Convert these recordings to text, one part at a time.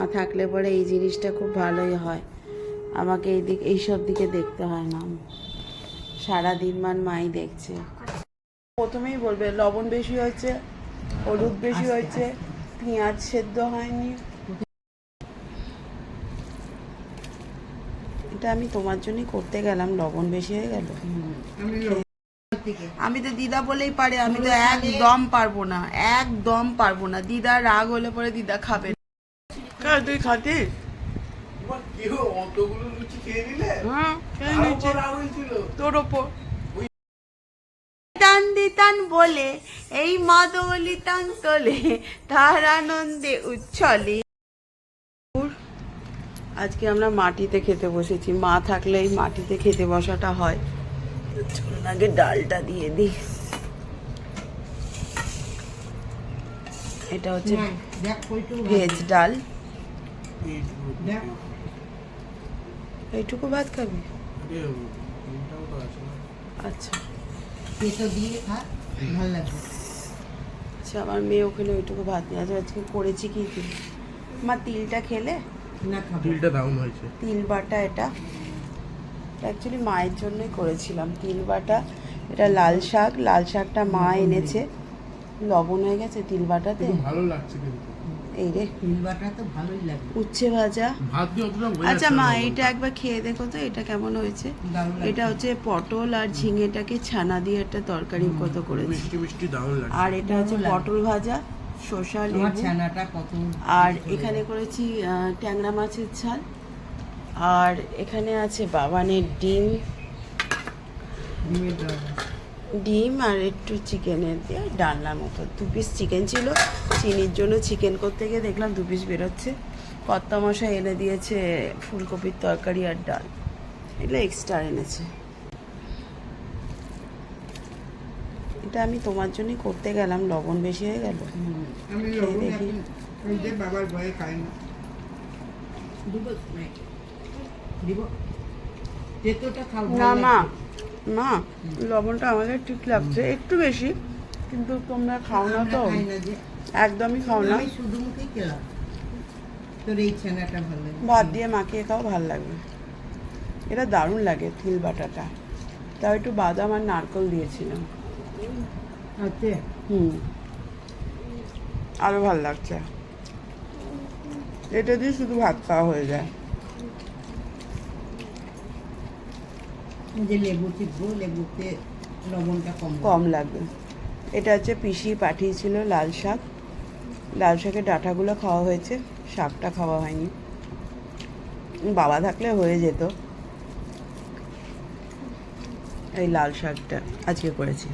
মা থাকলে পরে এই জিনিসটা খুব ভালোই হয়। আমাকে এই দিক এইসব দিকে দেখতে হয় না। সারা দিন মান মাই দেখছে। প্রথমেই বলবে লবণ বেশি হয়েছে হলুদ বেশি হয়েছে পেঁয়াজ সেদ্ধ হয়নি। এটা আমি তোমার জন্যই করতে গেলাম লবণ বেশি হয়ে গেল। আমি তো দিদা বলেই পারে আমি তো একদম পারব না একদম পারব না। দিদা রাগ হলে পরে দিদা খাবে না। কার তুই খাতিস অতগুলো লুচি খেয়ে নিলে? হ্যাঁ খেয়ে তোর ওপর টান দিতান বলে এই মাদলি টান তোলে তার আনন্দে উচ্ছলে। আজকে আমরা মাটিতে খেতে বসেছি। মা থাকলে এই মাটিতে খেতে বসাটা হয়। চলুন আগে ডালটা দিয়ে দিই। এটা হচ্ছে ভেজ ডাল। এইটুকু ভাত খাবি? আচ্ছা। আচ্ছা আমার মেয়ে ওখানে ওইটুকু ভাত নিয়ে আছে আজকে করেছি কি কি মা তিলটা খেলে? না তিলটা দারুণ হয়েছে। তিল বাটা এটা। অ্যাকচুয়ালি মায়ের জন্যই করেছিলাম তিল বাটা। এটা লাল শাক লাল শাকটা মা এনেছে। লবণ হয়ে গেছে তিল বাটাতে। ভালো লাগছে কিন্তু। এই রে। তো ভালোই উচ্ছে ভাজা। আচ্ছা মা এটা একবার খেয়ে দেখো তো এটা কেমন হয়েছে? এটা হচ্ছে পটল আর ঝিঙেটাকে ছানা দিয়ে একটা তরকারি কত করেছি। মিষ্টি মিষ্টি দারুণ আর এটা হচ্ছে পটল ভাজা শসা লেবু। ছানাটা কত আর এখানে করেছি ট্যাংরা মাছের ঝাল। আর এখানে আছে বাবানের ডিম। ডিমের ডিম আর একটু চিকেনের দিয়ে ডালনার মতো। দু পিস চিকেন ছিল চিনির জন্য চিকেন করতে গিয়ে দেখলাম দু পিস বেরোচ্ছে। কর্তা মশাই এনে দিয়েছে ফুলকপির তরকারি আর ডাল। এগুলো এক্সট্রা এনেছে। এটা আমি তোমার জন্যই করতে গেলাম লবণ বেশি হয়ে গেল। দেখি। বাবার ভয়ে খাই না না মা মা লবণটা আমাদের ঠিক লাগছে। একটু বেশি কিন্তু তোমরা খাও না তো। না একদমই খাও না। শুধু মুখেই খেলাম। তোর এই ছানাটা ভালো ভাত দিয়ে মাখিয়ে খাও ভালো লাগবে। এটা দারুণ লাগে তিল বাটাটা। তাও একটু বাদাম আর নারকেল দিয়েছিলাম। আচ্ছা। হুম। আরও ভালো লাগছে। এটা দিয়ে শুধু ভাত খাওয়া হয়ে যায়। যে লেবু চিপবো লেবুতে লবণটা কম কম লাগবে। এটা হচ্ছে পিসি পাঠিয়েছিল লাল শাক। লাল শাকের ডাঁটাগুলো খাওয়া হয়েছে, শাকটা খাওয়া হয়নি। বাবা থাকলে হয়ে যেত। এই লাল শাকটা আজকে করেছি।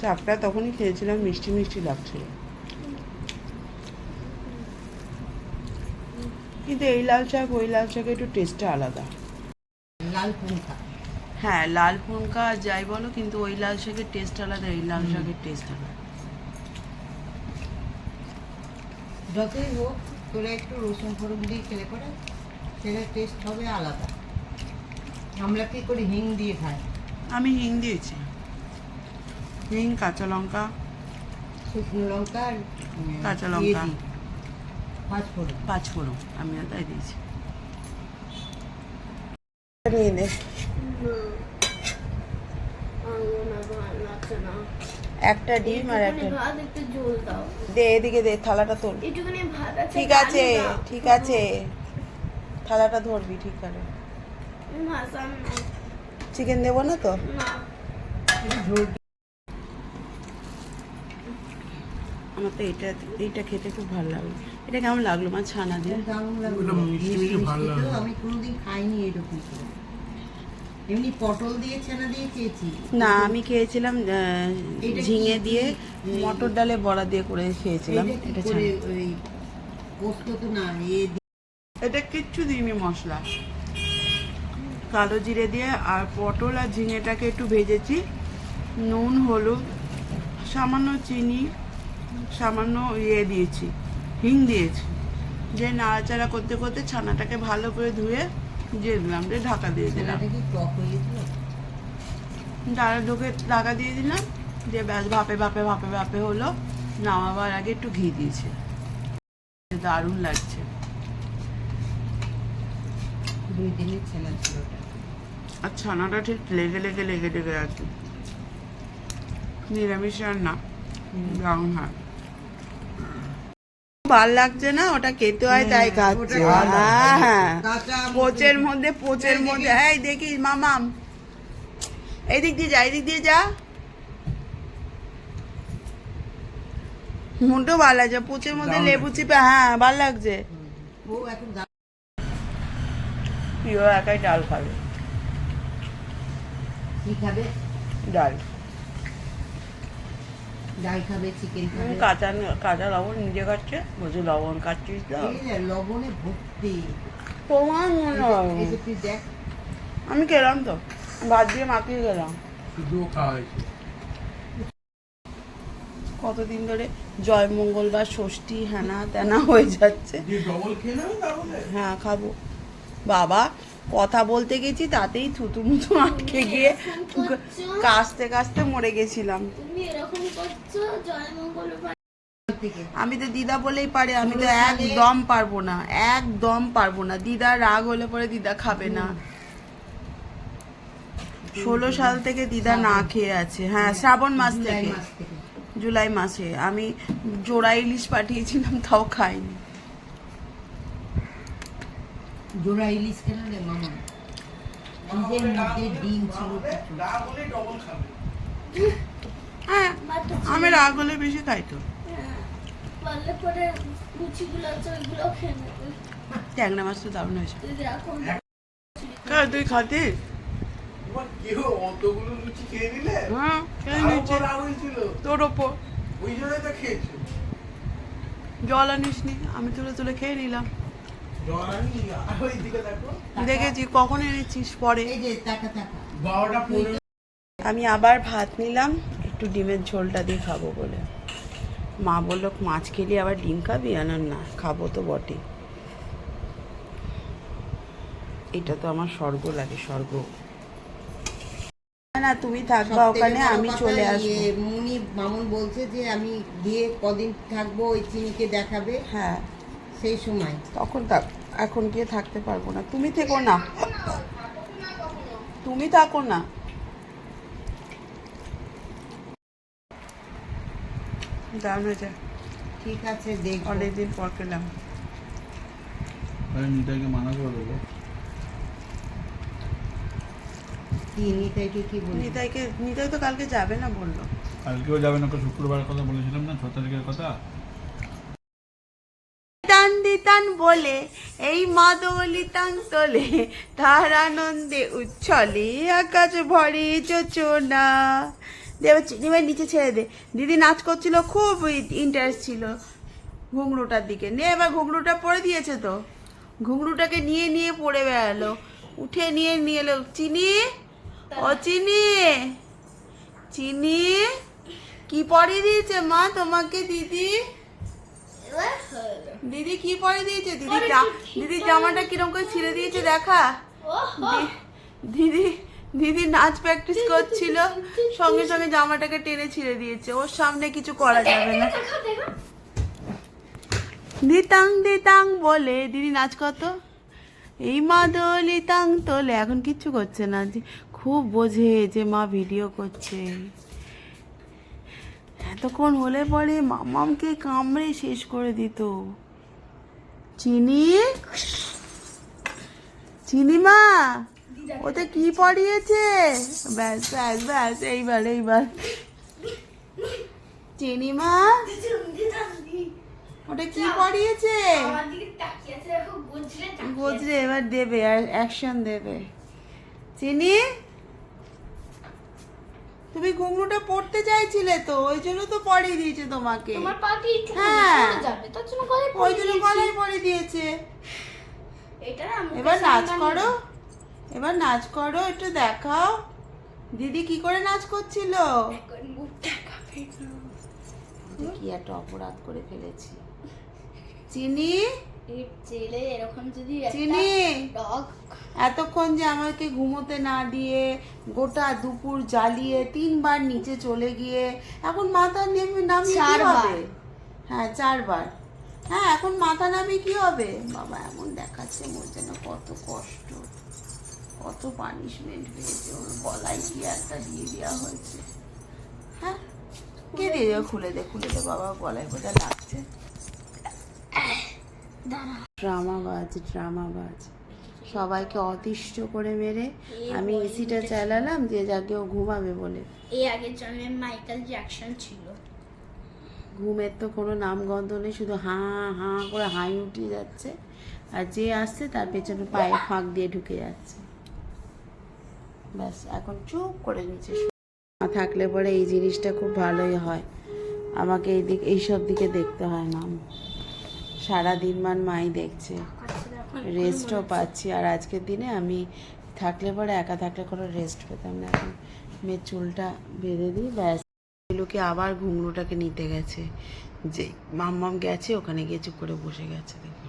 শাকটা তখনই খেয়েছিলাম, মিষ্টি মিষ্টি লাগছিল। কিন্তু এই লাল শাক ওই লাল শাকের একটু টেস্টটা আলাদা। লাল পুঙ্খা হ্যাঁ লাল পুনকা যাই বলো কিন্তু ওই লাল শাকের টেস্ট আলাদা এই লাল শাকের টেস্ট আলাদা। যতই হোক তোরা একটু রসুন ফোড়ন দিয়ে খেলে করে সেটা টেস্ট হবে আলাদা। আমরা কি করি হিং দিয়ে খাই? আমি হিং দিয়েছি। হিং কাঁচা লঙ্কা। শুকনো লঙ্কা আর কাঁচা ইয়ে লঙ্কা। পাঁচ ফোড়ন। পাঁচ ফোড়ন আমি তাই দিয়েছি। নিয়ে নে। একটা ডিম আর একটা। ভাত একটু ঝোল দাও দে এদিকে দে থালাটা আছে ঠিক আছে ঠিক আছে। থালাটা ধরবি ঠিক না। চিকেন দেবো না তো একটু ঝোল আমার তো এটা এইটা খেতে খুব ভালো লাগল এটা কেমন লাগল মা ছানা দিয়ে। আমি কোনোদিন খাইনি এরকম এমনি পটল দিয়ে ছানা দিয়ে খেয়েছি? না আমি খেয়েছিলাম ঝিঙে দিয়ে মটর ডালে বড়া দিয়ে করে খেয়েছিলাম। এটা পোস্ত তো না এটা কিচ্ছু দিইনি মশলা। কালো জিরে দিয়ে আর পটল আর ঝিঙেটাকে একটু ভেজেছি। নুন হলুদ সামান্য চিনি সামান্য ইয়ে দিয়েছি হিং দিয়েছি। যে নাড়াচাড়া করতে করতে ছানাটাকে ভালো করে ধুয়ে দিয়ে দিলাম দিয়ে ঢাকা দিয়ে দিলাম। ডালা ঢোকে ঢাকা দিয়ে দিলাম যে ব্যাস ভাপে ভাপে ভাপে ভাপে হলো। নামাবার আগে একটু ঘি দিয়েছে। দারুণ লাগছে। দুই দিনের ছেলে ছিল আর ছানাটা ঠিক লেগে লেগে লেগে লেগে আছে। নিরামিষ রান্না ব্রাউন হয়। ভালো লাগছে না ওটা খেতে হয় তাই খাচ্ছে। পোচের মধ্যে পোচের মধ্যে। এই দেখিস মামাম এই দিয়ে যা এই দিয়ে যা। মোটো ভালো লাগছে পোচের মধ্যে লেবু চিপে হ্যাঁ ভালো লাগছে। প্রিয় একাই ডাল খাবে। কি খাবে? ডাল। ডাল খাবে চিকেন খাবে। কাঁচা কাঁচা লবণ নিজে খাচ্ছে বলছে লবণ কাটছিস তো এই যে লবণে ভর্তি। তোমার মনে হয় এই যে তুই দেখ। আমি খেলাম তো। ভাত দিয়ে মাখিয়ে গেলাম শুধু খাওয়া হয়েছে। কতদিন ধরে জয় মঙ্গলবার ষষ্ঠী হ্যানা ত্যানা হয়ে যাচ্ছে। হ্যাঁ খাব। বাবা কথা বলতে গেছি তাতেই থুতু মুতু আটকে গিয়ে? কাশতে কাশতে মরে গেছিলাম। আমি তো দিদা বলেই পারে আমি তো একদম পারব না একদম পারব না। দিদা রাগ হলে পরে দিদা খাবে না। ষোলো সাল থেকে দিদা না খেয়ে আছে। হ্যাঁ শ্রাবণ মাস থেকে। জুলাই মাসে। আমি জোড়া ইলিশ পাঠিয়েছিলাম তাও খাইনি। জোড়া ইলিশ কেন রে মামা? ফ্রিজের মধ্যে ডিম ছিল হ্যাঁ আমি রাগ হলে বেশি খাই তো। ট্যাংরা মাছ তো দারুণ হয়েছে। হ্যাঁ তুই খাতিস তোমার কেউ অতগুলো লুচি খেয়ে নিলে? হ্যাঁ তোর ওপর জল আনিস নি আমি তুলে তুলে খেয়ে নিলাম। দেখেছি কখন এনেছিস? পরে। এই যে টাকা টাকা বারোটা পনেরো। আমি আবার ভাত নিলাম একটু ডিমের ঝোলটা দিয়ে খাব বলে। মা বলল মাছ খেলি আবার ডিম খাবি? আনার না খাব তো বটে। এটা তো আমার স্বর্গ লাগে স্বর্গ। না, না তুমি থাকবা ওখানে আমি চলে আসব। ইয়ে, মুনি মামুন বলছে যে আমি গিয়ে কদিন থাকব ওই চিনিকে দেখাবে। হ্যাঁ। সেই সময়। তখন থাক এখন গিয়ে থাকতে পারব না। তুমি থেকো না। তুমি থাকো না। দারুণ হয়েছে। ঠিক আছে দেখব। অনেকদিন পর পেলাম। আমি নিতাইকে মানা করে দেবো। কি নিতাইকে কি বলি নিতাইকে নিতাই তো কালকে যাবে না বলল। কালকেও যাবেন ওকে শুক্রবার কথা বলেছিলাম না ছ তারিখের কথা। টান বলে, এই মাদলিতান তোলে তার আনন্দে উচ্ছলে আকাশ ভরে যোচনা দেবে চিনিমাই নিচে ছেড়ে দে। দিদি নাচ করছিল, খুব ইন্টারেস্ট ছিল ঘুংরুটার দিকে। নে এবার ঘুংরুটা পরে দিয়েছে তো। ঘুংরুটাকে নিয়ে নিয়ে পড়ে বেড়ালো। উঠে নিয়ে নিয়ে এলো। চিনি? ও চিনি? চিনি কি পরিয়ে দিয়েছে মা তোমাকে দিদি? এবার। দিদি কি পরে দিয়েছে? দিদি দিদি জামাটা কীরকম করে ছিঁড়ে দিয়েছে দেখা? দিদি দিদি নাচ প্র্যাকটিস করছিল সঙ্গে সঙ্গে জামাটাকে টেনে ছিঁড়ে দিয়েছে। ওর সামনে কিছু করা যাবে না। দিতাং দিতাং বলে। দিদি নাচ কত? এই মা দলিতাং তোলে। এখন কিচ্ছু করছে না। খুব বোঝে যে মা ভিডিও করছে। এতক্ষণ হলে পরে মামামকে কামড়ে শেষ করে দিত। চিনি? চিনি মা ওতে কি পড়িয়েছে? ব্যাস ব্যাস ব্যাস এইবার এইবার। চিনি মা দিদিম, দিদাম, দি। ওটা কি পড়িয়েছে? গজরে এবার দেবে আর অ্যাকশন দেবে। চিনি? তুমি ঘুঙরুটা পড়তে চাইছিলে তো ওই জন্য তো পড়িয়ে দিয়েছে তোমাকে। তোমার পাটি একটু হ্যাঁ। যাবে? তার জন্য গলায় ওই জন্য গলায় দিয়েছি। পড়ে দিয়েছে। এটা না এবার নাচ করো। এবার নাচ করো একটু দেখাও। দিদি কি করে নাচ করছিল। কি একটা অপরাধ করে ফেলেছি। চিনি? জেলে এরকম যদি চিনি? এতক্ষণ যে আমাকে ঘুমোতে না দিয়ে গোটা দুপুর জ্বালিয়ে তিনবার নিচে চলে গিয়ে এখন মাথা নেমে নামিয়ে কি হবে? হ্যাঁ চারবার। হ্যাঁ এখন মাথা নামিয়ে কি হবে? বাবা এমন দেখাচ্ছে মোর যেন কত কষ্ট। কত পানিশমেন্ট পেয়েছে ওর গলায় কি একটা দিয়ে দেওয়া হয়েছে। হ্যাঁ কে দিয়ে খুলে দে খুলে দে বাবা গলায় বোঝা লাগছে। ড্রামাবাজ ড্রামাবাজ সবাইকে অতিষ্ঠ করে মেরে আমি এসিটা চালালাম যে যাকে ও ঘুমাবে বলে। এই আগের জন্মে মাইকেল জ্যাকসন ছিল। ঘুমের তো কোনো নামগন্ধ নেই শুধু হাঁ হাঁ করে হাই উঠে যাচ্ছে। আর যে আসছে তার পেছনে পায়ে ফাঁক দিয়ে ঢুকে যাচ্ছে। ব্যাস এখন চুপ করে নিচে শু- মা থাকলে পরে এই জিনিসটা খুব ভালোই হয়। আমাকে এই দিক এইসব দিকে দেখতে হয় না। সারা দিন মান মাই দেখছে। রেস্টও পাচ্ছি। আর আজকের দিনে আমি থাকলে পরে একা থাকলে কোনো রেস্ট পেতাম না এখন। মেয়ের চুলটা বেঁধে দিই, ব্যাস। লোকে আবার ঘুঙরুটাকে নিতে গেছে। যে মাম্মাম গেছে, ওখানে গিয়ে চুপ করে বসে গেছে দেখুন।